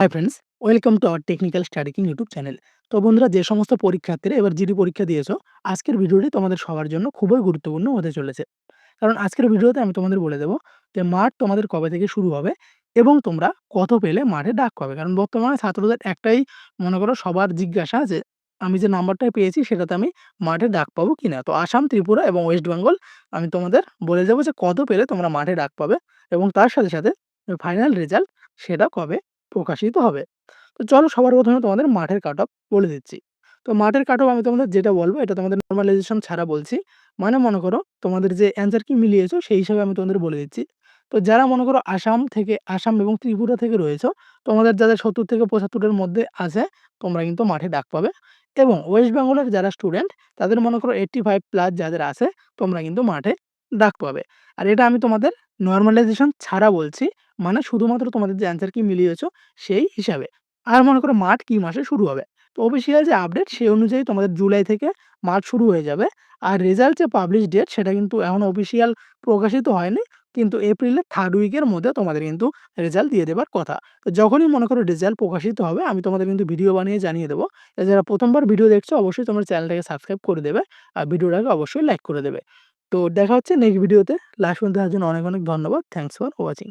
Hi friends welcome to our technical study king YouTube channel তো বন্ধুরা, যে সমস্ত পরীক্ষার্থীরা এবার জিডি পরীক্ষা দিয়েছ, আজকের ভিডিওটি তোমাদের সবার জন্য খুবই গুরুত্বপূর্ণ হতে চলেছে। কারণ আজকের ভিডিওতে আমি তোমাদের বলে দেবো যে মাঠ তোমাদের কবে থেকে শুরু হবে এবং তোমরা কত পেলে মাঠে ডাক পাবে। কারণ বর্তমানে ছাত্রদের একটাই মনে করো সবার জিজ্ঞাসা যে আমি যে নাম্বারটা পেয়েছি সেটাতে আমি মাঠে ডাক পাবো কিনা? তো আসাম, ত্রিপুরা এবং ওয়েস্ট বেঙ্গল আমি তোমাদের বলে দেবো যে কত পেলে তোমরা মাঠে ডাক পাবে এবং তার সাথে সাথে ফাইনাল রেজাল্ট সেটা কবে প্রকাশিত হবে। তো চলো সবার প্রথমে তোমাদের মাঠের কাট অফ বলে দিচ্ছি। তো মাঠের কাট অফ আমি তোমাদের যেটা বলব, এটা তোমাদের নর্মালাইজেশন ছাড়া বলছি। মানে মনে করো তোমাদের যে অ্যান্সার কি মিলিয়েছো, সেই হিসাবে আমি তোমাদের বলে দিচ্ছি। তো যারা মনে করো আসাম থেকে, আসাম এবং ত্রিপুরা থেকে রয়েছো, তোমাদের যাদের সত্তর থেকে পঁচাত্তরের মধ্যে আছে, তোমরা কিন্তু মাঠে ডাক পাবে। এবং ওয়েস্ট বেঙ্গলের যারা স্টুডেন্ট তাদের মনে করো এইট্টি ফাইভ প্লাস যাদের আছে, তোমরা কিন্তু মাঠে ডাক পাবে। আর এটা আমি তোমাদের নর্মালাইজেশন ছাড়া বলছি। মানে শুধুমাত্র তোমাদের যে অ্যান্সার কি মিলিয়েছো, সেই হিসাবে। আর মনে করো মাঠ কি মাসে শুরু হবে? তো অফিসিয়াল যে আপডেট সেই অনুযায়ী তোমাদের জুলাই থেকে মার্চ শুরু হয়ে যাবে। আর রেজাল্ট যে পাবলিশ ডেট সেটা কিন্তু এখন অফিসিয়াল প্রকাশিত হয়নি, কিন্তু এপ্রিলের থার্ড উইকের মধ্যে তোমাদের কিন্তু রেজাল্ট দিয়ে দেবার কথা। তো যখনই মনে করো রেজাল্ট প্রকাশিত হবে, আমি তোমাদের কিন্তু ভিডিও বানিয়ে জানিয়ে দেবো। যারা প্রথমবার ভিডিও দেখছ, অবশ্যই তোমার চ্যানেলটাকে সাবস্ক্রাইব করে দেবে আর ভিডিওটাকে অবশ্যই লাইক করে দেবে। তো দেখা হচ্ছে নেক্সট ভিডিওতে লাস্ট পর্যন্ত দেখার জন্য অনেক অনেক ধন্যবাদ। Thanks for watching